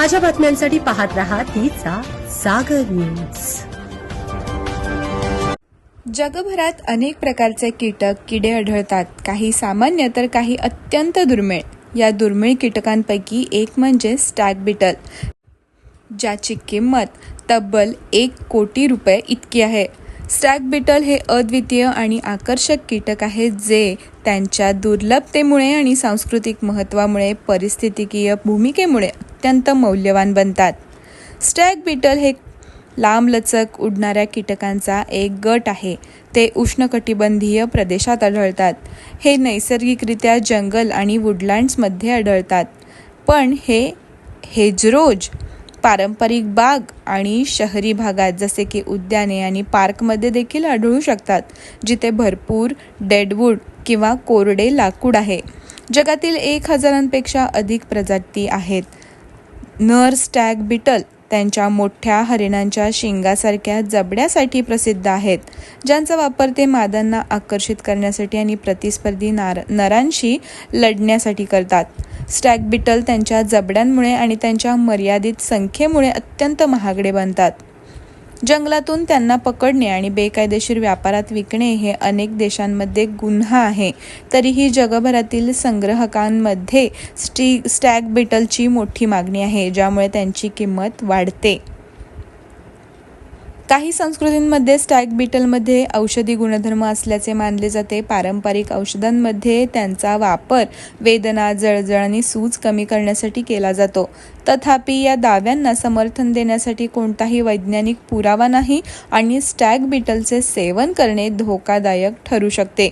ताज्या बातम्यांसाठी पाहत राहा तिचा सागर न्यूज. जगभरात अनेक प्रकारचे कीटक किडे आढळतात. काही सामान्य तर काही अत्यंत दुर्मिळ. या दुर्मिळ कीटकांपैकी एक म्हणजे स्टॅग बिटल ज्याची किंमत तब्बल एक कोटी रुपये इतकी आहे. स्टॅग बिटल हे अद्वितीय आणि आकर्षक कीटक आहेत जे त्यांच्या दुर्लभतेमुळे आणि सांस्कृतिक महत्त्वामुळे परिस्थितिकीय भूमिकेमुळे अत्यंत मौल्यवान बनतात. स्टॅग बीटल हे लांबलचक उडणाऱ्या कीटकांचा एक गट आहे. ते उष्णकटिबंधीय प्रदेशात आढळतात. हे नैसर्गिकरित्या जंगल आणि वुडलँड्समध्ये आढळतात. पण हे हेजरोज पारंपरिक बाग आणि शहरी भागात जसे की उद्याने आणि पार्कमध्ये देखील आढळू शकतात जिथे भरपूर डेडवूड किंवा कोरडे लाकूड आहे. जगातील एक हजारांपेक्षा अधिक प्रजाती आहेत. नर स्टॅग बिटल त्यांच्या मोठ्या हरिणांच्या शिंगासारख्या जबड्यासाठी प्रसिद्ध आहेत ज्यांचा वापर ते मादांना आकर्षित करण्यासाठी आणि प्रतिस्पर्धी नार नरांशी लढण्यासाठी करतात. स्टॅग बिटल त्यांच्या जबड्यांमुळे आणि त्यांच्या मर्यादित संख्येमुळे अत्यंत महागडे बनतात. जंगलातून त्यांना पकडणे आणि बेकायदेशीर व्यापारात विकणे हे अनेक देशांमध्ये गुन्हा आहे. तरीही जगभरातील संग्रहकांमध्ये स्टी स्टॅग बिटलची मोठी मागणी आहे ज्यामुळे त्यांची किंमत वाढते. काही संस्कृतींमध्ये स्टॅग बीटलमध्ये औषधी गुणधर्म असल्याचे मानले जाते. पारंपरिक औषधांमध्ये त्यांचा वापर वेदना जळजळ आणि सूज कमी करण्यासाठी केला जातो. तथापि या दाव्यांना समर्थन देण्यासाठी कोणताही वैज्ञानिक पुरावा नाही आणि स्टॅग बीटलचे सेवन करणे धोकादायक ठरू शकते.